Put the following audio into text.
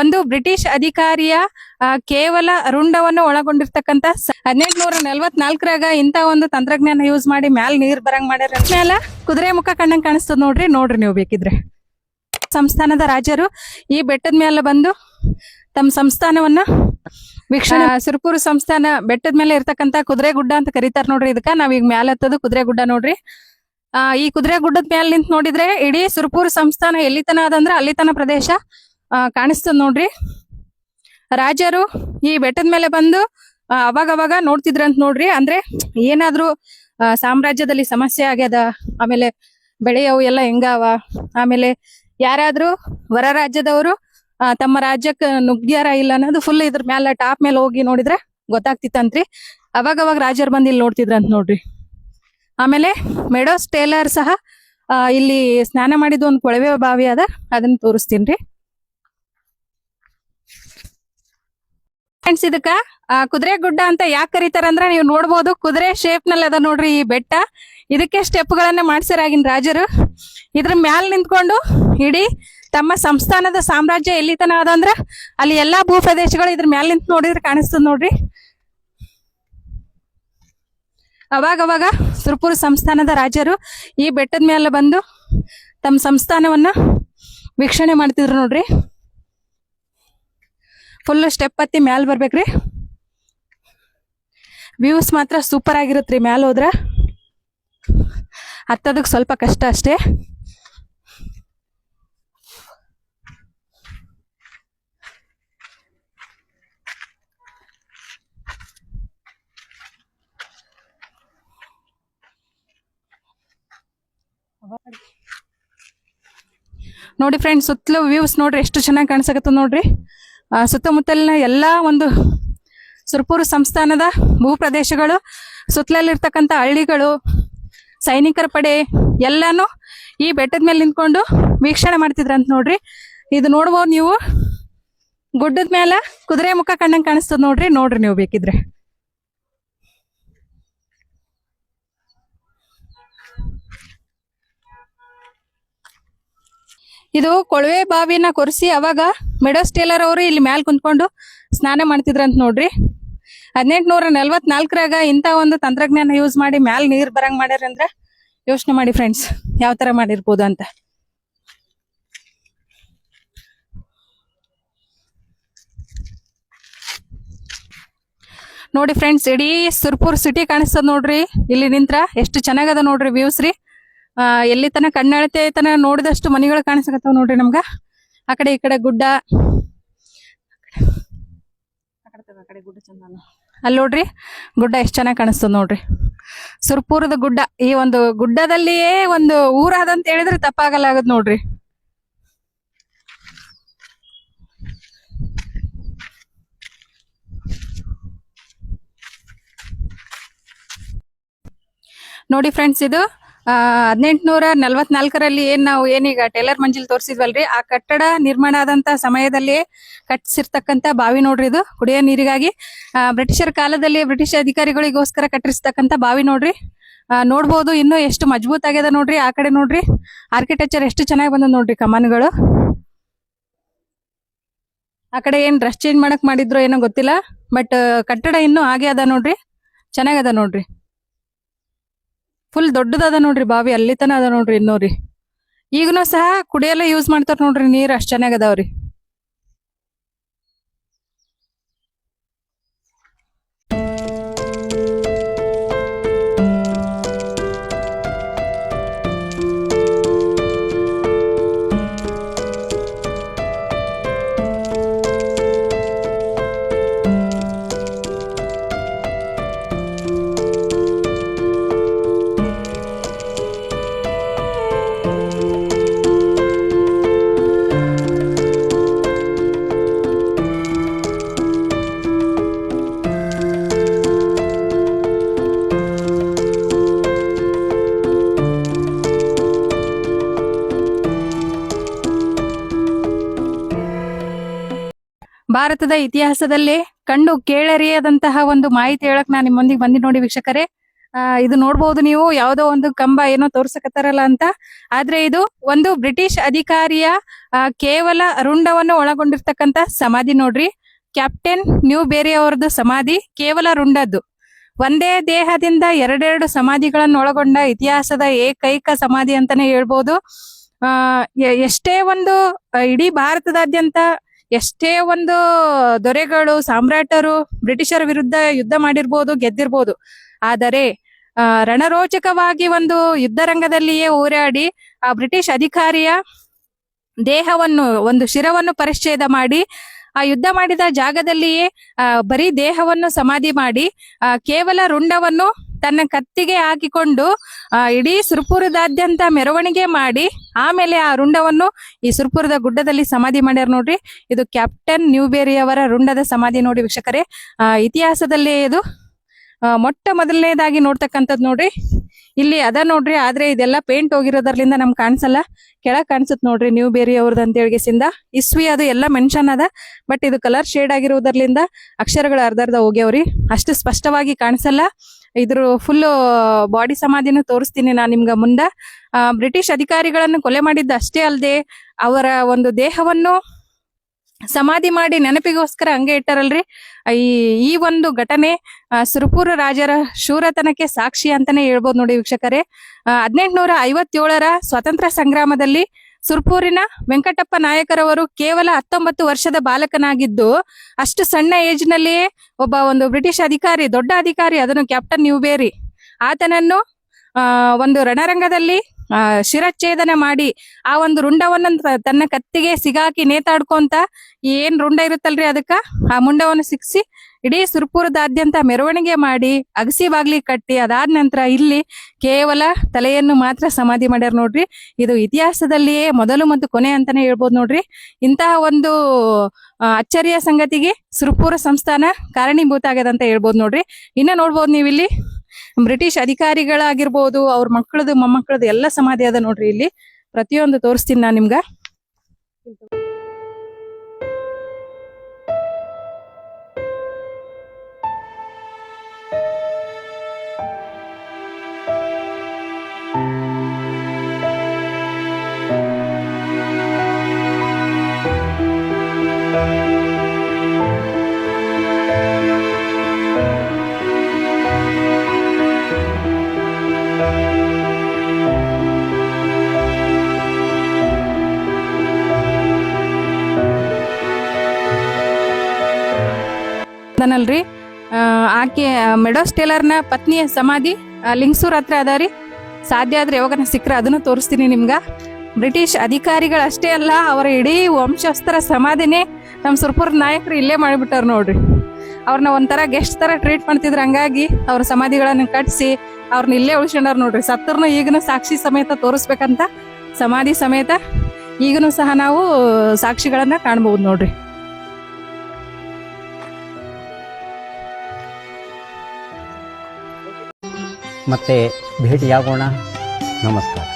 ಒಂದು ಬ್ರಿಟಿಷ್ ಅಧಿಕಾರಿಯ ಕೇವಲ ರುಂಡವನ್ನು ಒಳಗೊಂಡಿರ್ತಕ್ಕಂತ ಹದಿನೆಂಟುನೂರ ನಲ್ವತ್ನಾಲ್ಕರಾಗ ಇಂತ ಒಂದು ತಂತ್ರಜ್ಞಾನ ಯೂಸ್ ಮಾಡಿ ಮ್ಯಾಲ್ ನೀರ್ ಬರಂಗ್ ಮಾಡ್ಯಾರ. ಮ್ಯಾಲ ಕುದುರೆ ಮುಖ ಕಣ್ಣಂಗ್ ಕಾಣಿಸ್ತದ ನೋಡ್ರಿ ನೋಡ್ರಿ ನೀವು ಬೇಕಿದ್ರೆ. ಸಂಸ್ಥಾನದ ರಾಜರು ಈ ಬೆಟ್ಟದ ಮೇಲೆ ಬಂದು ತಮ್ಮ ಸಂಸ್ಥಾನವನ್ನ ವೀಕ್ಷಣೆ ಸುರಪುರ ಸಂಸ್ಥಾನ ಬೆಟ್ಟದ ಮೇಲೆ ಇರ್ತಕ್ಕಂತ ಕುದುರೆ ಗುಡ್ಡ ಅಂತ ಕರೀತಾರ ನೋಡ್ರಿ ಇದಕ್ಕ. ನಾವ್ ಈಗ ಮ್ಯಾಲ ಹತ್ತದು ಕುದುರೆ ಗುಡ್ಡ ನೋಡ್ರಿ. ಆ ಈ ಕುದುರೆ ಗುಡ್ಡದ ಮ್ಯಾಲ ನಿಂತ್ ನೋಡಿದ್ರೆ ಇಡೀ ಸುರಪುರ ಸಂಸ್ಥಾನ ಎಲ್ಲಿತನ ಅದಂದ್ರ ಅಲ್ಲಿ ತನ ಪ್ರದೇಶ ಕಾಣಿಸ್ತದ ನೋಡ್ರಿ. ರಾಜರು ಈ ಬೆಟ್ಟದ ಮೇಲೆ ಬಂದು ಅವಾಗ ಅವಾಗ ನೋಡ್ತಿದ್ರಂತ ನೋಡ್ರಿ. ಅಂದ್ರೆ ಏನಾದ್ರೂ ಸಾಮ್ರಾಜ್ಯದಲ್ಲಿ ಸಮಸ್ಯೆ ಆಗ್ಯದ, ಆಮೇಲೆ ಬೆಳೆಯವು ಎಲ್ಲ ಹೆಂಗಾವ, ಆಮೇಲೆ ಯಾರಾದ್ರೂ ಹೊರ ರಾಜ್ಯದವರು ತಮ್ಮ ರಾಜ್ಯಕ್ಕೆ ನುಗ್ಗ್ಯಾರ ಇಲ್ಲ ಅನ್ನೋದು ಫುಲ್ ಇದ್ರ ಮ್ಯಾಲ ಟಾಪ್ ಮೇಲೆ ಹೋಗಿ ನೋಡಿದ್ರೆ ಗೊತ್ತಾಗ್ತಿತ್ತಂತ್ರಿ. ಅವಾಗ ಅವಾಗ ರಾಜರು ಬಂದು ಇಲ್ಲಿ ನೋಡ್ತಿದ್ರಂತ ನೋಡ್ರಿ. ಆಮೇಲೆ ಮೆಡೋಸ್ ಟೇಲರ್ ಸಹ ಇಲ್ಲಿ ಸ್ನಾನ ಮಾಡಿದ ಒಂದು ಕೊಳವೆ ಬಾವಿ ಅದ, ಅದನ್ನ ತೋರಿಸ್ತೀನಿ ಫ್ರೆಂಡ್ಸ್ ಇದಕ್ಕ ಕುದುರೆ ಗುಡ್ಡ ಅಂತ ಯಾಕೆ ಕರೀತಾರಂದ್ರ ನೀವು ನೋಡ್ಬೋದು, ಕುದುರೆ ಶೇಪ್ನಲ್ಲಿ ಅದ ನೋಡ್ರಿ ಈ ಬೆಟ್ಟ. ಇದಕ್ಕೆ ಸ್ಟೆಪ್ ಗಳನ್ನ ಮಾಡ್ಸ್ಯಾರ ಆಗಿನ ರಾಜರು. ಇದ್ರ ಮ್ಯಾಲ್ ನಿಂತ್ಕೊಂಡು ಇಡೀ ತಮ್ಮ ಸಂಸ್ಥಾನದ ಸಾಮ್ರಾಜ್ಯ ಎಲ್ಲಿ ತನ ಅದ ಅಂದ್ರ ಅಲ್ಲಿ ಎಲ್ಲಾ ಭೂ ಪ್ರದೇಶಗಳು ಇದ್ರ ಮ್ಯಾಲ್ ನಿಂತ್ ನೋಡಿದ್ರೆ ಕಾಣಿಸ್ತದ ನೋಡ್ರಿ. ಅವಾಗ ಅವಾಗ ಸುರಪುರ ಸಂಸ್ಥಾನದ ರಾಜರು ಈ ಬೆಟ್ಟದ ಮೇಲೆ ಬಂದು ತಮ್ಮ ಸಂಸ್ಥಾನವನ್ನ ವೀಕ್ಷಣೆ ಮಾಡ್ತಿದ್ರು ನೋಡ್ರಿ. ಫುಲ್ ಸ್ಟೆಪ್ ಹತ್ತಿ ಮ್ಯಾಲ್ ಬರ್ಬೇಕ್ರಿ. ವ್ಯೂಸ್ ಮಾತ್ರ ಸೂಪರ್ ಆಗಿರುತ್ತ್ರಿ ಮ್ಯಾಲ ಹೋದ್ರ. ಹತ್ತದಕ್ ಸ್ವಲ್ಪ ಕಷ್ಟ ಅಷ್ಟೇ. ನೋಡಿ ಫ್ರೆಂಡ್ಸ್ ಸುತ್ತಲೂ ವ್ಯೂಸ್ ನೋಡ್ರಿ, ಎಷ್ಟು ಚೆನ್ನಾಗಿ ಕಾಣಿಸಕತ್ತ ನೋಡ್ರಿ. ಸುತ್ತಮುತ್ತಲಿನ ಎಲ್ಲಾ ಒಂದು ಸುರಪುರ ಸಂಸ್ಥಾನದ ಭೂ ಪ್ರದೇಶಗಳು, ಸುತ್ತಲಲ್ಲಿರ್ತಕ್ಕಂಥ ಹಳ್ಳಿಗಳು, ಸೈನಿಕರ ಪಡೆ ಎಲ್ಲಾನು ಈ ಬೆಟ್ಟದ ಮೇಲೆ ನಿಂತ್ಕೊಂಡು ವೀಕ್ಷಣೆ ಮಾಡ್ತಿದ್ರಂತ ನೋಡ್ರಿ. ಇದು ನೋಡ್ಬೋದು ನೀವು. ಗುಡ್ಡದ ಮೇಲೆ ಕುದುರೆ ಮುಖ ಕಣ್ಣಂಗ್ ಕಾಣಿಸ್ತದ ನೋಡ್ರಿ. ನೋಡ್ರಿ ನೀವು ಬೇಕಿದ್ರೆ. ಇದು ಕೊಳವೆ ಬಾವಿನ ಕೊರೆಸಿ ಅವಾಗ ಮೆಡೋಸ್ ಟೇಲರ್ ಅವರು ಇಲ್ಲಿ ಮ್ಯಾಲ್ ಕುಂತ್ಕೊಂಡು ಸ್ನಾನ ಮಾಡ್ತಿದ್ರಂತ ನೋಡ್ರಿ. ಹದಿನೆಂಟು ನೂರ ನಲ್ವತ್ನಾಲ್ಕರಾಗ ಇಂತ ಒಂದು ತಂತ್ರಜ್ಞಾನ ಯೂಸ್ ಮಾಡಿ ಮ್ಯಾಲ್ ನೀರ್ ಬರಂಗ್ ಮಾಡ್ಯಾರಂದ್ರ ಯೋಚನೆ ಮಾಡಿ ಫ್ರೆಂಡ್ಸ್ ಯಾವ ತರ ಮಾಡಿರ್ಬೋದು ಅಂತ. ನೋಡಿ ಫ್ರೆಂಡ್ಸ್ ಇಡೀ ಸುರ್ಪುರ್ ಸಿಟಿ ಕಾಣಿಸ್ತದ ನೋಡ್ರಿ. ಇಲ್ಲಿ ನಿಂತ್ರ ಎಷ್ಟು ಚೆನ್ನಾಗದ ನೋಡ್ರಿ ವ್ಯೂಸ್ ರೀ. ಎಲ್ಲಿ ತನ ಕಣ್ಣಳತೆ ತನ ನೋಡಿದಷ್ಟು ಮನೆಗಳು ಕಾಣಿಸಕತ್ತಾವ ನೋಡ್ರಿ ನಮ್ಗ. ಆ ಕಡೆ, ಈ ಕಡೆ ಗುಡ್ಡ. ಅಲ್ಲಿ ನೋಡ್ರಿ, ಗುಡ್ಡ ಎಷ್ಟು ಚೆನ್ನಾಗಿ ಕಾಣಿಸ್ತದ ನೋಡ್ರಿ. ಸುರ್ಪುರದ ಗುಡ್ಡ, ಈ ಒಂದು ಗುಡ್ಡದಲ್ಲಿಯೇ ಒಂದು ಊರಾದಂತ ಹೇಳಿದ್ರೆ ತಪ್ಪಾಗಲ್ಲಾಗದ್ ನೋಡ್ರಿ. ನೋಡಿ ಫ್ರೆಂಡ್ಸ್ ಇದು ಹದಿನೆಂಟುನೂರ ನಲ್ವತ್ನಾಲ್ಕರಲ್ಲಿ ಏನ್ ನಾವು ಏನೀಗ ಟೇಲರ್ ಮಂಜಿಲ್ ತೋರಿಸಿದ್ವಲ್ರಿ, ಆ ಕಟ್ಟಡ ನಿರ್ಮಾಣ ಆದಂತ ಸಮಯದಲ್ಲಿ ಕಟ್ಟಿಸಿರ್ತಕ್ಕಂತ ಬಾವಿ ನೋಡ್ರಿ ಇದು, ಕುಡಿಯೋ ನೀರಿಗಾಗಿ. ಬ್ರಿಟಿಷರ ಕಾಲದಲ್ಲಿ ಬ್ರಿಟಿಷ್ ಅಧಿಕಾರಿಗಳಿಗೋಸ್ಕರ ಕಟ್ಟಿಸ್ತಕ್ಕಂತ ಬಾವಿ ನೋಡ್ರಿ. ನೋಡ್ಬೋದು ಇನ್ನೂ ಎಷ್ಟು ಮಜಬೂತ್ ಆಗ್ಯದ ನೋಡ್ರಿ, ಆ ಕಡೆ ನೋಡ್ರಿ. ಆರ್ಕಿಟೆಕ್ಚರ್ ಎಷ್ಟು ಚೆನ್ನಾಗಿ ಬಂದ ನೋಡ್ರಿ ಕಮಾನುಗಳು. ಆ ಕಡೆ ಏನ್ ಡ್ರೆಸ್ ಚೇಂಜ್ ಮಾಡಕ್ ಮಾಡಿದ್ರು ಏನೋ ಗೊತ್ತಿಲ್ಲ, ಬಟ್ ಕಟ್ಟಡ ಇನ್ನೂ ಹಾಗೆ ಅದ ನೋಡ್ರಿ ಚೆನ್ನಾಗದ ನೋಡ್ರಿ. ಫುಲ್ ದೊಡ್ಡದಾದ ನೋಡ್ರಿ ಬಾವಿ ಅಲ್ಲಿ ತನ ಅದ ನೋಡ್ರಿ ಇನ್ನೂ ರೀ ಈಗನೂ ಸಹ ಕುಡಿಯಲ್ಲ ಯೂಸ್ ಮಾಡ್ತಾರ ನೋಡ್ರಿ ನೀರ್ ಅಷ್ಟ್ ಚೆನ್ನಾಗದಾವ್ರಿ ಭಾರತದ ಇತಿಹಾಸದಲ್ಲಿ ಕಂಡು ಕೇಳರಿಯದಂತಹ ಒಂದು ಮಾಹಿತಿ ಹೇಳಕ್ ನಾನು ನಿಮ್ಮೊಂದಿಗೆ ಬಂದಿ ನೋಡಿ ವೀಕ್ಷಕರೇ. ಇದು ನೋಡ್ಬೋದು ನೀವು ಯಾವುದೋ ಒಂದು ಕಂಬ ಏನೋ ತೋರ್ಸಕತ್ತಾರಲ್ಲ ಅಂತ. ಆದ್ರೆ ಇದು ಒಂದು ಬ್ರಿಟಿಷ್ ಅಧಿಕಾರಿಯ ಕೇವಲ ರುಂಡವನ್ನು ಒಳಗೊಂಡಿರ್ತಕ್ಕಂತ ಸಮಾಧಿ ನೋಡ್ರಿ. ಕ್ಯಾಪ್ಟನ್ ನ್ಯೂ ಬೇರೆ ಅವರದ್ದು ಸಮಾಧಿ ಕೇವಲ ರುಂಡದ್ದು. ಒಂದೇ ದೇಹದಿಂದ ಎರಡೆರಡು ಸಮಾಧಿಗಳನ್ನು ಒಳಗೊಂಡ ಇತಿಹಾಸದ ಏಕೈಕ ಸಮಾಧಿ ಅಂತಾನೆ ಹೇಳ್ಬೋದು. ಆ ಎಷ್ಟೇ ಒಂದು ಇಡೀ ಭಾರತದಾದ್ಯಂತ ಎಷ್ಟೇ ಒಂದು ದೊರೆಗಳು ಸಾಮ್ರಾಟರು ಬ್ರಿಟಿಷರ ವಿರುದ್ಧ ಯುದ್ಧ ಮಾಡಿರ್ಬೋದು, ಗೆದ್ದಿರ್ಬೋದು. ಆದರೆ ರಣರೋಚಕವಾಗಿ ಒಂದು ಯುದ್ಧ ರಂಗದಲ್ಲಿಯೇ ಹೋರಾಡಿ ಆ ಬ್ರಿಟಿಷ್ ಅಧಿಕಾರಿಯ ದೇಹವನ್ನು, ಒಂದು ಶಿರವನ್ನು ಪರಿಚ್ಛೇದ ಮಾಡಿ, ಆ ಯುದ್ಧ ಮಾಡಿದ ಜಾಗದಲ್ಲಿಯೇ ಬರಿ ದೇಹವನ್ನು ಸಮಾಧಿ ಮಾಡಿ ಕೇವಲ ರುಂಡವನ್ನು ತನ್ನ ಕತ್ತಿಗೆ ಹಾಕಿಕೊಂಡು ಆ, ಇಡೀ ಸುರ್ಪುರದಾದ್ಯಂತ ಮೆರವಣಿಗೆ ಮಾಡಿ ಆಮೇಲೆ ಆ ರುಂಡವನ್ನು ಈ ಸುರ್ಪುರದ ಗುಡ್ಡದಲ್ಲಿ ಸಮಾಧಿ ಮಾಡ್ಯಾರ ನೋಡ್ರಿ. ಇದು ಕ್ಯಾಪ್ಟನ್ ನ್ಯೂಬೇರಿಯವರ ರುಂಡದ ಸಮಾಧಿ ನೋಡಿ ವೀಕ್ಷಕರೇ. ಇತಿಹಾಸದಲ್ಲೇ ಇದು ಮೊಟ್ಟ ಮೊದಲನೇದಾಗಿ ನೋಡ್ತಕ್ಕಂಥದ್ದು ನೋಡ್ರಿ. ಇಲ್ಲಿ ಅದ ನೋಡ್ರಿ ಆದ್ರೆ ಇದೆಲ್ಲ ಪೇಂಟ್ ಹೋಗಿರೋದ್ರಲಿಂದ ನಮ್ಗೆ ಕಾಣಿಸಲ್ಲ. ಕೆಳಗ್ ಕಾಣಿಸುತ್ತೆ ನೋಡ್ರಿ ನ್ಯೂ ಬೇರಿ ಅವ್ರದ್ದು ಅಂತ ಹೇಳಿಗೆಸಿಂದ ಇಸ್ವಿ ಅದು ಎಲ್ಲ ಮೆನ್ಷನ್ ಅದ ಬಟ್ ಇದು ಕಲರ್ ಶೇಡ್ ಆಗಿರೋದ್ರಲಿಂದ ಅಕ್ಷರಗಳು ಅರ್ಧ ಅರ್ಧ ಹೋಗ್ಯಾವ್ರಿ. ಅಷ್ಟು ಸ್ಪಷ್ಟವಾಗಿ ಕಾಣಿಸಲ್ಲ. ಇದ್ರ ಫುಲ್ ಬಾಡಿ ಸಮಾಧಿನ ತೋರಿಸ್ತೀನಿ ನಾನು ನಿಮ್ಗ ಮುಂದ. ಬ್ರಿಟಿಷ್ ಅಧಿಕಾರಿಗಳನ್ನು ಕೊಲೆ ಮಾಡಿದ್ದ ಅಷ್ಟೇ ಅಲ್ಲದೆ ಅವರ ಒಂದು ದೇಹವನ್ನು ಸಮಾಧಿ ಮಾಡಿ ನೆನಪಿಗೋಸ್ಕರ ಹಂಗೆ ಇಟ್ಟಾರಲ್ರಿ. ಈ ಈ ಒಂದು ಘಟನೆ ಸುರಪುರ ರಾಜರ ಶೂರತನಕ್ಕೆ ಸಾಕ್ಷಿ ಅಂತಾನೆ ಹೇಳ್ಬೋದು ನೋಡಿ ವೀಕ್ಷಕರೇ. ಹದಿನೆಂಟುನೂರ ಐವತ್ತೇಳರ ಸ್ವಾತಂತ್ರ್ಯ ಸಂಗ್ರಾಮದಲ್ಲಿ ಸುರ್ಪೂರಿನ ವೆಂಕಟಪ್ಪ ನಾಯಕರವರು ಕೇವಲ ಹತ್ತೊಂಬತ್ತು ವರ್ಷದ ಬಾಲಕನಾಗಿದ್ದು, ಅಷ್ಟು ಸಣ್ಣ ಏಜ್ ನಲ್ಲಿಯೇ ಒಬ್ಬ ಒಂದು ಬ್ರಿಟಿಷ್ ಅಧಿಕಾರಿ, ದೊಡ್ಡ ಅಧಿಕಾರಿ, ಅದನ್ನು ಕ್ಯಾಪ್ಟನ್ ನ್ಯೂಬೇರಿ. ಆತನನ್ನು ಒಂದು ರಣರಂಗದಲ್ಲಿ ಶಿರಚ್ಛೇದನ ಮಾಡಿ, ಆ ಒಂದು ರುಂಡವನ್ನು ತನ್ನ ಕತ್ತಿಗೆ ಸಿಗಾಕಿ ನೇತಾಡ್ಕೊಂತ, ಏನ್ ರುಂಡ ಇರುತ್ತಲ್ರಿ ಅದಕ್ಕ? ಆ, ಮುಂಡವನ್ನು ಸಿಕ್ಸಿ ಇಡೀ ಸುರ್ಪುರದಾದ್ಯಂತ ಮೆರವಣಿಗೆ ಮಾಡಿ ಅಗಸಿ ಬಾಗ್ಲಿ ಕಟ್ಟಿ ಅದಾದ ನಂತರ ಇಲ್ಲಿ ಕೇವಲ ತಲೆಯನ್ನು ಮಾತ್ರ ಸಮಾಧಿ ಮಾಡ್ಯಾರ ನೋಡ್ರಿ. ಇದು ಇತಿಹಾಸದಲ್ಲಿಯೇ ಮೊದಲು ಮತ್ತು ಕೊನೆ ಅಂತಾನೆ ಹೇಳ್ಬೋದು ನೋಡ್ರಿ. ಇಂತಹ ಒಂದು ಅಚ್ಚರಿಯ ಸಂಗತಿಗೆ ಸುರ್ಪುರ ಸಂಸ್ಥಾನ ಕಾರಣೀಭೂತ ಆಗ್ಯದ ಅಂತ ಹೇಳ್ಬೋದು ನೋಡ್ರಿ. ಇನ್ನ ನೋಡ್ಬೋದು ನೀವು ಇಲ್ಲಿ ಬ್ರಿಟಿಷ್ ಅಧಿಕಾರಿಗಳಾಗಿರ್ಬೋದು, ಅವ್ರ ಮಕ್ಕಳದು, ಮೊಮ್ಮಕ್ಕಳದು ಎಲ್ಲ ಸಮಾಧಿ ಅದ ನೋಡ್ರಿ ಇಲ್ಲಿ. ಪ್ರತಿಯೊಂದು ತೋರಿಸ್ತೀನಿ ನಾನು ನಿಮ್ಗ. ಅದನಲ್ರಿ ಆ, ಆಕೆ ಮೆಡೋಸ್ ಟೇಲರ್ನ ಪತ್ನಿಯ ಸಮಾಧಿ ಲಿಂಗ್ಸೂರ್ ಲಿಂಗಸೂರ್ ಹತ್ರ ಅದಾರಿ ಸಾಧ್ಯ ಆದ್ರೆ ಯಾವಾಗನ ಸಿಕ್ಕರೆ ಅದನ್ನು ತೋರಿಸ್ತೀನಿ ನಿಮ್ಗೆ. ಬ್ರಿಟಿಷ್ ಅಧಿಕಾರಿಗಳು ಅಷ್ಟೇ ಅಲ್ಲ, ಅವರ ಇಡೀ ವಂಶಸ್ಥರ ಸಮಾಧಿನೇ ನಮ್ಮ ಸುರ್ಪುರ ನಾಯಕರು ಇಲ್ಲೇ ಮಾಡಿಬಿಟ್ಟಾರ ನೋಡ್ರಿ. ಅವ್ರನ್ನ ಒಂಥರ ಗೆಸ್ಟ್ ತರ ಟ್ರೀಟ್ ಮಾಡ್ತಿದ್ರು, ಹಂಗಾಗಿ ಅವ್ರ ಸಮಾಧಿಗಳನ್ನು ಕಟ್ಸಿ ಅವ್ರನ್ನ ಇಲ್ಲೇ ಉಳಿಸ್ಕೊಂಡಾರ ನೋಡ್ರಿ. ಸತ್ತರ್ನು ಈಗನು ಸಾಕ್ಷಿ ಸಮೇತ ತೋರಿಸ್ಬೇಕಂತ ಸಮಾಧಿ ಸಮೇತ ಈಗನು ಸಹ ನಾವು ಸಾಕ್ಷಿಗಳನ್ನ ಕಾಣ್ಬಹುದು ನೋಡ್ರಿ. ಮತ್ತೆ भेट या कोणा? नमस्कार.